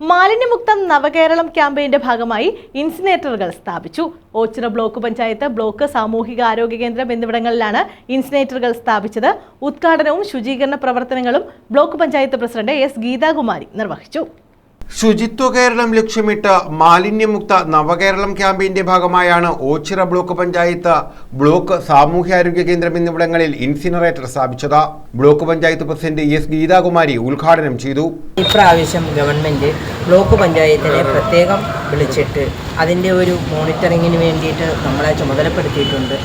മാലിന്യമുക്തം നവകേരളം ക്യാമ്പയിന്റെ ഭാഗമായി ഇൻസിനേറ്ററുകൾ സ്ഥാപിച്ചു. ഓച്ചിറ ബ്ലോക്ക് പഞ്ചായത്ത് ബ്ലോക്ക് സാമൂഹിക ആരോഗ്യ കേന്ദ്രം എന്നിവിടങ്ങളിലാണ് ഇൻസിനേറ്ററുകൾ സ്ഥാപിച്ചത്. ഉദ്ഘാടനവും ശുചീകരണ പ്രവർത്തനങ്ങളും block panchayat president S Geethakumari നിർവഹിച്ചു. ശുചിത്വ കേരളം ലക്ഷ്യമിട്ട് മാലിന്യമുക്ത നവകേരളം ക്യാമ്പയിന്റെ ഭാഗമായാണ് ഓച്ചിറ ബ്ലോക്ക് പഞ്ചായത്ത് ബ്ലോക്ക് സാമൂഹ്യാരോഗ്യ കേന്ദ്രം എന്നിവിടങ്ങളിൽ ഇൻസിനറേറ്റർ സ്ഥാപിച്ചത്. Block panchayat president S Geethakumari ഉദ്ഘാടനം ചെയ്തു. ഇപ്രാവശ്യം ഗവൺമെന്റ് ബ്ലോക്ക് പഞ്ചായത്തിനെ പ്രത്യേകം വിളിച്ചിട്ട് അതിന്റെ ഒരു മോണിറ്ററിങ്ങിന് വേണ്ടിയിട്ട് നമ്മളെ ചുമതലപ്പെടുത്തിയിട്ടുണ്ട്.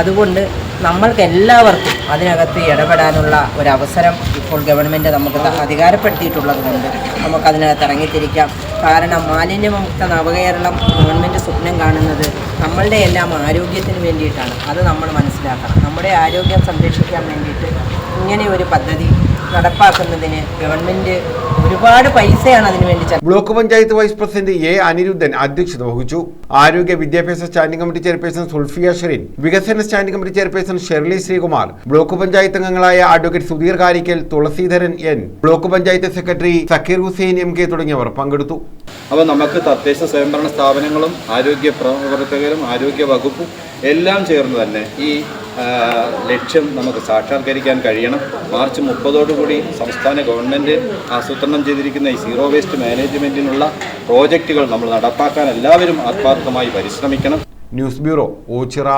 അതുകൊണ്ട് നമ്മൾക്ക് എല്ലാവർക്കും അതിനകത്ത് ഇടപെടാനുള്ള ഒരവസരം ഇപ്പോൾ ഗവൺമെന്റ് നമുക്ക് അധികാരപ്പെടുത്തിയിട്ടുള്ളത് കൊണ്ട് നമുക്ക് അതിനകത്ത് ഇറങ്ങിത്തിരിക്കാം. കാരണം മാലിന്യമുക്ത നവകേരളം ഗവൺമെന്റ് സ്വപ്നം കാണുന്നത് നമ്മളുടെ എല്ലാം ആരോഗ്യത്തിന് വേണ്ടിയിട്ടാണ്. അത് നമ്മൾ മനസ്സിലാക്കണം. നമ്മുടെ ആരോഗ്യം സംരക്ഷിക്കാൻ വേണ്ടിയിട്ട് ഇങ്ങനെ ഒരു പദ്ധതി നടപ്പാക്കുന്നതിന് ഗവൺമെന്റ് ഒരുപാട് പൈസയാണ് അതിനു വേണ്ടി ചെലവ്. Block panchayat vice president A Aniruddhan അധ്യക്ഷത വഹിച്ചു. ആരോഗ്യ വിദ്യാഭ്യാസ standing committee chairperson Sulfiya Sherin വികസന standing committee chairperson Shirley Sreekumar block panchayat അംഗങ്ങളായ advocate Sudheer Karikkal Thulaseedharan N block panchayat secretary Zakir Hussain M K തുടങ്ങിയവർ പങ്കെടുത്തു. അപ്പോൾ നമുക്ക് തദ്ദേശ സ്വയംഭരണ സ്ഥാപനങ്ങളും ആരോഗ്യ പ്രവർത്തകരും ആരോഗ്യ വകുപ്പും എല്ലാം ചേർന്ന് തന്നെ ഈ ലക്ഷ്യം നമുക്ക് സാക്ഷാത്കരിക്കാൻ കഴിയണം. മാർച്ച് മുപ്പതോടുകൂടി സംസ്ഥാന ഗവൺമെന്റ് ആസൂത്രണം ചെയ്തിരിക്കുന്ന ഈ സീറോ വേസ്റ്റ് മാനേജ്മെന്റിനുള്ള പ്രോജക്റ്റുകൾ നമ്മൾ നടപ്പാക്കാൻ എല്ലാവരും ആത്മാർത്ഥമായി പരിശ്രമിക്കണം. News bureau Ochira.